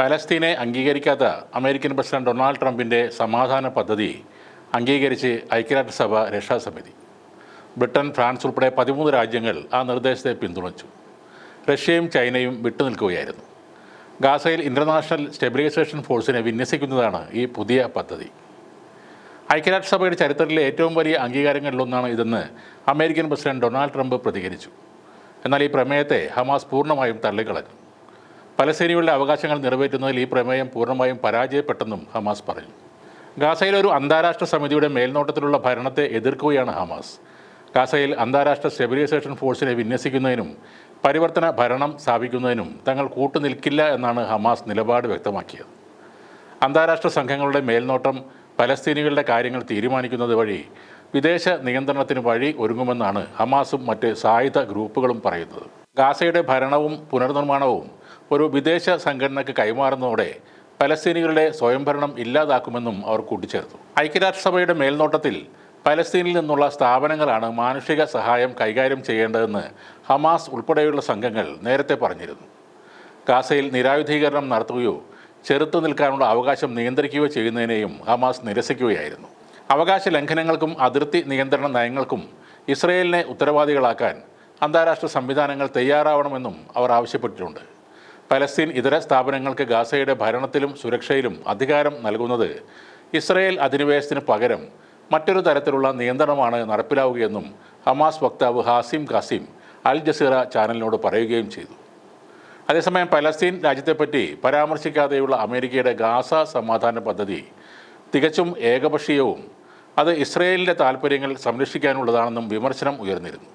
പലസ്തീനെ അംഗീകരിക്കാത്ത American president Donald ട്രംപിന്റെ സമാധാന പദ്ധതി അംഗീകരിച്ച് ഐക്യരാഷ്ട്രസഭ രക്ഷാസമിതി. ബ്രിട്ടൻ ഫ്രാൻസ് ഉൾപ്പെടെ പതിമൂന്ന് രാജ്യങ്ങൾ ആ നിർദ്ദേശത്തെ പിന്തുണച്ചു. റഷ്യയും ചൈനയും വിട്ടുനിൽക്കുകയായിരുന്നു. ഗാസയിൽ ഇന്റർനാഷണൽ സ്റ്റെബിലൈസേഷൻ ഫോഴ്സിനെ വിന്യസിക്കുന്നതാണ് ഈ പുതിയ പദ്ധതി. ഐക്യരാഷ്ട്രസഭയുടെ ചരിത്രത്തിലെ ഏറ്റവും വലിയ അംഗീകാരങ്ങളിലൊന്നാണ് ഇതെന്ന് അമേരിക്കൻ പ്രസിഡന്റ് ഡൊണാൾഡ് ട്രംപ് പ്രതികരിച്ചു. എന്നാൽ ഈ പ്രമേയത്തെ ഹമാസ് പൂർണമായും തള്ളിക്കളഞ്ഞു. പലസ്തീനികളുടെ അവകാശങ്ങൾ നിറവേറ്റുന്നതിൽ ഈ പ്രമേയം പൂർണമായും പരാജയപ്പെട്ടെന്നും ഹമാസ് പറഞ്ഞു. ഗാസയിൽ ഒരു അന്താരാഷ്ട്ര സമിതിയുടെ മേൽനോട്ടത്തിലുള്ള ഭരണത്തെ എതിർക്കുകയാണ് ഹമാസ്. ഗാസയിൽ അന്താരാഷ്ട്ര സ്റ്റെബിലൈസേഷൻ ഫോഴ്സിനെ വിന്യസിക്കുന്നതിനും പരിവർത്തന ഭരണം സ്ഥാപിക്കുന്നതിനും തങ്ങൾ കൂട്ടുനിൽക്കില്ല എന്നാണ് ഹമാസ് നിലപാട് വ്യക്തമാക്കിയത്. അന്താരാഷ്ട്ര സംഘങ്ങളുടെ മേൽനോട്ടം പലസ്തീനികളുടെ കാര്യങ്ങൾ തീരുമാനിക്കുന്നത് വഴി വിദേശ നിയന്ത്രണത്തിന് വഴി ഒരുങ്ങുമെന്നാണ് ഹമാസും മറ്റ് സായുധ ഗ്രൂപ്പുകളും പറയുന്നത്. ഗാസയുടെ ഭരണവും പുനർനിർമ്മാണവും ഒരു വിദേശ സംഘടനയ്ക്ക് കൈമാറുന്നതോടെ പലസ്തീനികളുടെ സ്വയംഭരണം ഇല്ലാതാക്കുമെന്നും അവർ കൂട്ടിച്ചേർത്തു. ഐക്യരാഷ്ട്രസഭയുടെ മേൽനോട്ടത്തിൽ പലസ്തീനിൽ നിന്നുള്ള സ്ഥാപനങ്ങളാണ് മാനുഷിക സഹായം കൈകാര്യം ചെയ്യേണ്ടതെന്ന് ഹമാസ് ഉൾപ്പെടെയുള്ള സംഘങ്ങൾ നേരത്തെ പറഞ്ഞിരുന്നു. ഗാസയിൽ നിരായുധീകരണം നടത്തുകയോ ചെറുത്തു നിൽക്കാനുള്ള അവകാശം നിയന്ത്രിക്കുകയോ ചെയ്യുന്നതിനെയും ഹമാസ് നിരസിക്കുകയായിരുന്നു. അവകാശ ലംഘനങ്ങൾക്കും അതിർത്തി നിയന്ത്രണ നയങ്ങൾക്കും ഇസ്രയേലിനെ ഉത്തരവാദികളാക്കാൻ അന്താരാഷ്ട്ര സംവിധാനങ്ങൾ തയ്യാറാവണമെന്നും അവർ ആവശ്യപ്പെട്ടിട്ടുണ്ട്. പലസ്തീൻ ഇതര സ്ഥാപനങ്ങൾക്ക് ഗാസയുടെ ഭരണത്തിലും സുരക്ഷയിലും അധികാരം നൽകുന്നത് ഇസ്രയേൽ അധിനിവേശത്തിന് പകരം മറ്റൊരു തരത്തിലുള്ള നിയന്ത്രണമാണ് നടപ്പിലാവുകയെന്നും ഹമാസ് വക്താവ് ഹാസിം ഖാസിം അൽ ജസീറ ചാനലിനോട് പറയുകയും ചെയ്തു. അതേസമയം പലസ്തീൻ രാജ്യത്തെപ്പറ്റി പരാമർശിക്കാതെയുള്ള അമേരിക്കയുടെ ഗാസ സമാധാന പദ്ധതി തികച്ചും ഏകപക്ഷീയവും അത് ഇസ്രയേലിന്റെ താൽപ്പര്യങ്ങൾ സംരക്ഷിക്കാനുള്ളതാണെന്നും വിമർശനം ഉയർന്നിരുന്നു.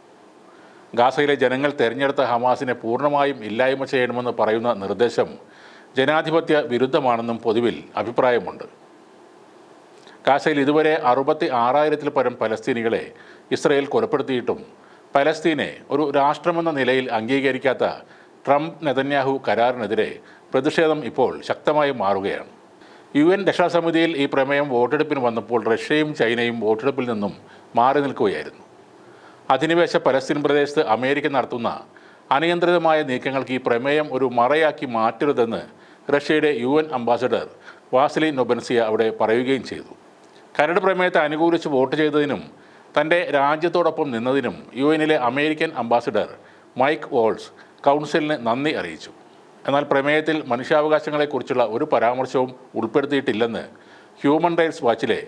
ഗാസയിലെ ജനങ്ങൾ തെരഞ്ഞെടുത്ത ഹമാസിനെ പൂർണമായും ഇല്ലായ്മ ചെയ്യണമെന്ന് പറയുന്ന നിർദ്ദേശം ജനാധിപത്യ വിരുദ്ധമാണെന്നും പൊതുവിൽ അഭിപ്രായമുണ്ട്. ഗാസയിൽ ഇതുവരെ അറുപത്തി ആറായിരത്തിൽ പരം പലസ്തീനികളെ ഇസ്രയേൽ കൊലപ്പെടുത്തിയിട്ടും പലസ്തീനെ ഒരു രാഷ്ട്രമെന്ന നിലയിൽ അംഗീകരിക്കാത്ത ട്രംപ് നെതന്യാഹു കരാറിനെതിരെ പ്രതിഷേധം ഇപ്പോൾ ശക്തമായി മാറുകയാണ്. യു എൻ രക്ഷാസമിതിയിൽ ഈ പ്രമേയം വോട്ടെടുപ്പിന് വന്നപ്പോൾ റഷ്യയും ചൈനയും വോട്ടെടുപ്പിൽ നിന്നും മാറി നിൽക്കുകയായിരുന്നു. അധിനിവേശ പലസ്തീൻ പ്രദേശത്ത് അമേരിക്ക നടത്തുന്ന അനിയന്ത്രിതമായ നീക്കങ്ങൾക്ക് ഈ പ്രമേയം ഒരു മറയാക്കി മാറ്റരുതെന്ന് റഷ്യയുടെ U N ambassador Vasily Nebenzia അവിടെ പറയുകയും ചെയ്തു. കരട് പ്രമേയത്തെ അനുകൂലിച്ച് വോട്ട് ചെയ്തതിനും തന്റെ രാജ്യത്തോടൊപ്പം നിന്നതിനും യു എനിലെ അമേരിക്കൻ അംബാസിഡർ മൈക്ക് വോൾസ് കൗൺസിലിന് നന്ദി അറിയിച്ചു. എന്നാൽ പ്രമേയത്തിൽ മനുഷ്യാവകാശങ്ങളെക്കുറിച്ചുള്ള ഒരു പരാമർശവും ഉൾപ്പെടുത്തിയിട്ടില്ലെന്ന് ഹ്യൂമൻ റൈറ്റ്സ് വാച്ചിലെ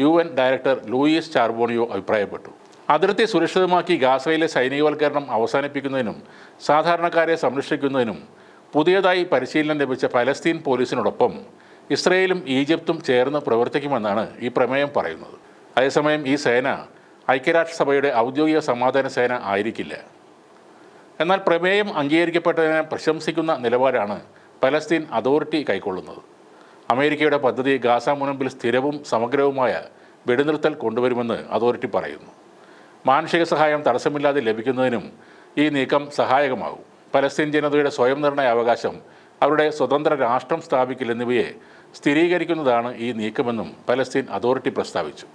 യു ഡയറക്ടർ ലൂയിസ് ചാർബോണിയോ അഭിപ്രായപ്പെട്ടു. അതിർത്തി സുരക്ഷിതമാക്കി ഗാസയിലെ സൈനികവൽക്കരണം അവസാനിപ്പിക്കുന്നതിനും സാധാരണക്കാരെ സംരക്ഷിക്കുന്നതിനും പുതിയതായി പരിശീലനം ലഭിച്ച പലസ്തീൻ പോലീസിനോടൊപ്പം ഇസ്രയേലും ഈജിപ്തും ചേർന്ന് പ്രവർത്തിക്കുമെന്നാണ് ഈ പ്രമേയം പറയുന്നത്. അതേസമയം ഈ സേന ഐക്യരാഷ്ട്രസഭയുടെ ഔദ്യോഗിക സമാധാന സേന ആയിരിക്കില്ല. എന്നാൽ പ്രമേയം അംഗീകരിക്കപ്പെട്ടതിനെ പ്രശംസിക്കുന്ന നിലപാടാണ് പലസ്തീൻ അതോറിറ്റി കൈക്കൊള്ളുന്നത്. അമേരിക്കയുടെ പദ്ധതി ഗാസ മുനമ്പിൽ സ്ഥിരവും സമഗ്രവുമായ വെടിനിർത്തൽ കൊണ്ടുവരുമെന്ന് അതോറിറ്റി പറയുന്നു. മാനുഷിക സഹായം തടസ്സമില്ലാതെ ലഭിക്കുന്നതിനും ഈ നീക്കം സഹായകമാകും. പലസ്തീൻ ജനതയുടെ സ്വയം നിർണയ അവകാശം അവരുടെ സ്വതന്ത്ര രാഷ്ട്രം സ്ഥാപിക്കൽ എന്നിവയെ സ്ഥിരീകരിക്കുന്നതാണ് ഈ നീക്കമെന്നും പലസ്തീൻ അതോറിറ്റി പ്രസ്താവിച്ചു.